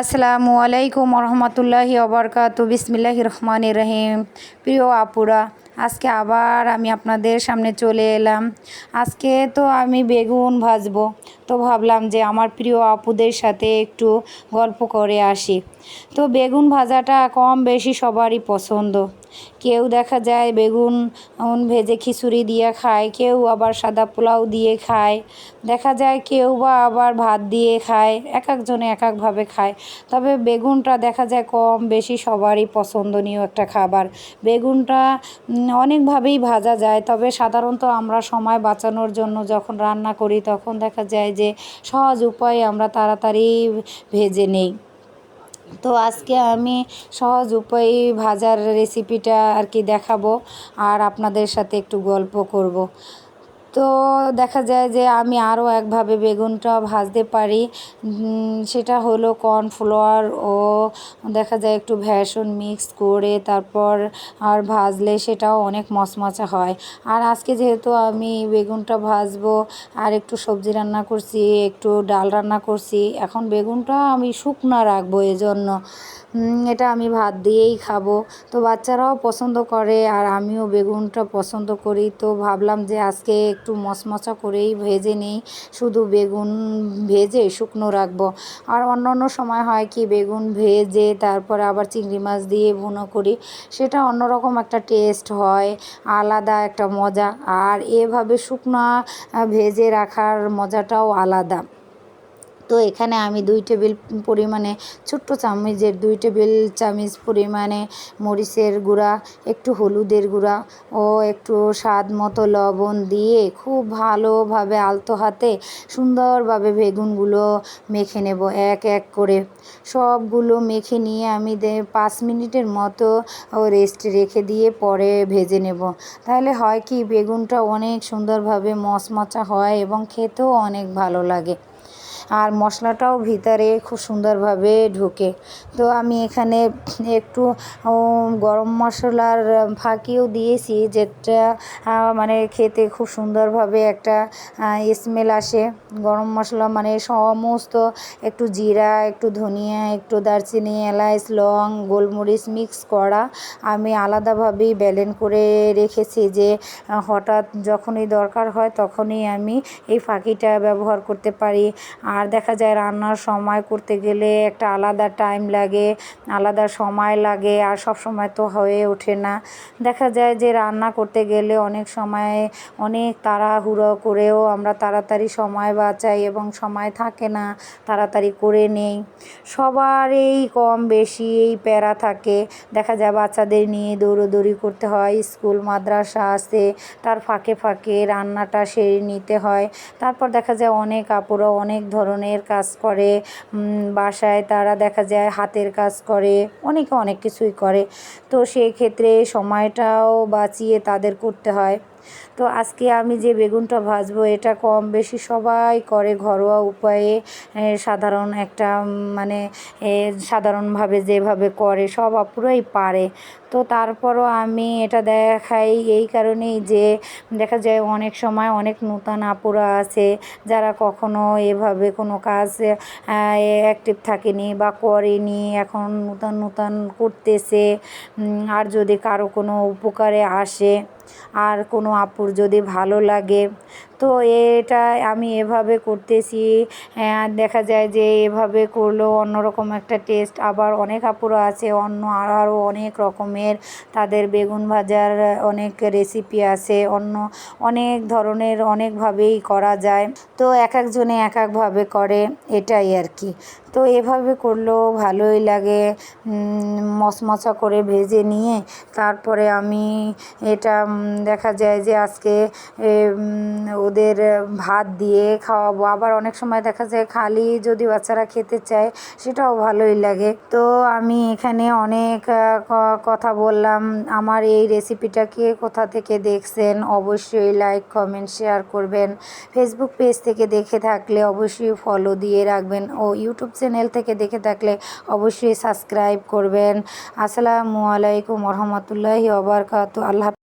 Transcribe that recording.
আসসালামু আলাইকুম রহমতুল্লাহি অবরকাত বিসমিল্লাহ রহমান রহিম। প্রিয় আপুরা আজকে আবার আমি আপনাদের সামনে চলে এলাম। আজকে তো আমি বেগুন ভাজবো। তো ভাবলাম যে আমার প্রিয় আপুদের সাথে একটু গল্প করে আসি। তো বেগুন ভাজাটা কম বেশি সবারই পছন্দ। কেউ দেখা যায় বেগুন ভেজে খিচুড়ি দিয়ে খায়, কেউ আবার সাদা পোলাও দিয়ে খায়। দেখা যায় কেউ বা আবার ভাত দিয়ে খায়, এক একজনে এক একভাবে খায়। তবে বেগুনটা দেখা যায় কম বেশি সবারই পছন্দনীয় একটা খাবার। বেগুনটা অনেকভাবেই ভাজা যায়, তবে সাধারণত আমরা সময় বাঁচানোর জন্য যখন রান্না করি তখন দেখা যায় যে সহজ উপায়ে আমরা তাড়াতাড়ি ভেজে নেই। তো আজকে আমি সহজ উপায়ে ভাজার রেসিপিটা আর কি দেখাবো আর আপনাদের সাথে একটু গল্প করব। তো দেখা যায় যে আমি আরও একভাবে বেগুনটা ভাজতে পারি। সেটা হলো কর্নফ্লাওয়ার ও দেখা যায় একটু ভ্যাসন মিক্স করে তারপর আর ভাজলে সেটাও অনেক মচমচা হয়। আর আজকে যেহেতু আমি বেগুনটা ভাজবো, আর একটু সবজি রান্না করছি, একটু ডাল রান্না করছি, এখন বেগুনটা আমি শুকনো রাখব এজন্য। এটা আমি ভাত দিয়েই খাব। তো বাচ্চারাও পছন্দ করে, আর আমিও বেগুনটা পছন্দ করি। তো ভাবলাম যে আজকে একটু মশমশা করেই ভেজে নিই। শুধু বেগুন ভেজে শুকনো রাখব। আর অন্য অন্য সময় হয় কি, বেগুন ভেজে তারপরে আবার চিংড়ি মাছ দিয়ে ভুনো করি। সেটা অন্যরকম একটা টেস্ট হয়, আলাদা একটা মজা। আর এভাবে শুকনো ভেজে রাখার মজাটাও আলাদা। তো এখানে আমি দুই টেবিল পরিমাণে ছোট্ট চামচের, দুই টেবিল চামচ পরিমাণে মরিচের গুঁড়া, একটু হলুদের গুঁড়া ও একটু স্বাদ মতো লবণ দিয়ে খুব ভালোভাবে আলতো হাতে সুন্দরভাবে বেগুনগুলো মেখে নেব এক এক করে। সবগুলো মেখে নিয়ে আমি দে পাঁচ মিনিটের মতো রেস্ট রেখে দিয়ে পরে ভেজে নেব। তাহলে হয় কি, বেগুনটা অনেক সুন্দরভাবে মচমচা হয় এবং খেতেও অনেক ভালো লাগে। আর মশলাটাও ভিতরে খুব সুন্দরভাবে ঢোকে। তো আমি এখানে একটু গরম মশলার ফাঁকিও দিয়েছি যেটা মানে খেতে খুব সুন্দরভাবে একটা স্মেল আসে। গরম মশলা মানে সমস্ত একটু জিরা, একটু ধনিয়া, একটু দারচিনি, এলাচ, লং, গোলমরিচ মিক্স করা আমি আলাদাভাবেই ব্যালেন করে রেখেছি যে হঠাৎ যখনই দরকার হয় তখনই আমি এই ফাঁকিটা ব্যবহার করতে পারি। আর দেখা যায় রান্নার সময় করতে গেলে একটা আলাদা টাইম লাগে, আলাদা সময় লাগে আর সব সময় তো হয়ে ওঠে না। দেখা যায় যে রান্না করতে গেলে অনেক সময় অনেক তাড়াহুড়ো করেও আমরা তাড়াতাড়ি সময় বাঁচাই এবং সময় থাকে না, তাড়াতাড়ি করে নেই। সবারই কম বেশি এই প্যারা থাকে। দেখা যায় বাচ্চাদের নিয়ে দৌড়োদৌড়ি করতে হয়, স্কুল, মাদ্রাসা আসে তার ফাঁকে ফাঁকে রান্নাটা সেরে নিতে হয়। তারপর দেখা যায় অনেক আপুরা অনেক ধরনের কাজ করে বাসায় তারা দেখা যায় হাতের কাজ করে, অনেকে অনেক কিছুই করে। তো সেই ক্ষেত্রে সময়টাও বাঁচিয়ে তাদের করতে হয়। তো আজকে আমি যে বেগুনটা ভাজবো, এটা কম বেশি সবাই করে ঘরোয়া উপায়ে সাধারণ একটা মানে সাধারণভাবে যেভাবে করে, সব আপুরাই পারে। তো তারপরও আমি এটা দেখাই এই কারণেই যে, দেখা যায় অনেক সময় অনেক নূতন আপুরা আছে, যারা কখনো এভাবে কোনো কাজ অ্যাক্টিভ থাকেনি বা করেনি, এখন নূতন নূতন করতেছে আর যদি কারও কোনো উপকারে আসে আর কোনো আপুর যদি ভালো লাগে তো এটা আমি এভাবে করতেছি। দেখা যায় যে এভাবে করলেও অন্যরকম একটা টেস্ট আবার অনেক আপুরা আছে, অন্য আরও অনেক রকমের। তাদের বেগুন ভাজার অনেক রেসিপি আছে, অন্য অনেক ধরনের অনেকভাবেই করা যায়। তো এক একজনে এক একভাবে করে, এটাই আর কি। তো এভাবে করলেও ভালোই লাগে। মচমচা করে ভেজে নিয়ে তারপরে আমি এটা দেখা যায় যে আজকে ওদের ভাত দিয়ে খাওয়াবো। আবার অনেক সময় দেখা যায় খালি যদি বাচ্চারা খেতে চায়, সেটাও ভালোই লাগে। তো আমি এখানে অনেক কথা বললাম। আমার এই রেসিপিটাকে কোথা থেকে দেখছেন, অবশ্যই লাইক কমেন্ট শেয়ার করবেন। ফেসবুক পেজ থেকে দেখে থাকলে অবশ্যই ফলো দিয়ে রাখবেন। ও ইউটিউব চ্যানেল থেকে দেখে থাকলে অবশ্যই সাবস্ক্রাইব করবেন। আসসালামু আলাইকুম রহমতুল্লাহি ওবরকাত আল্লাহ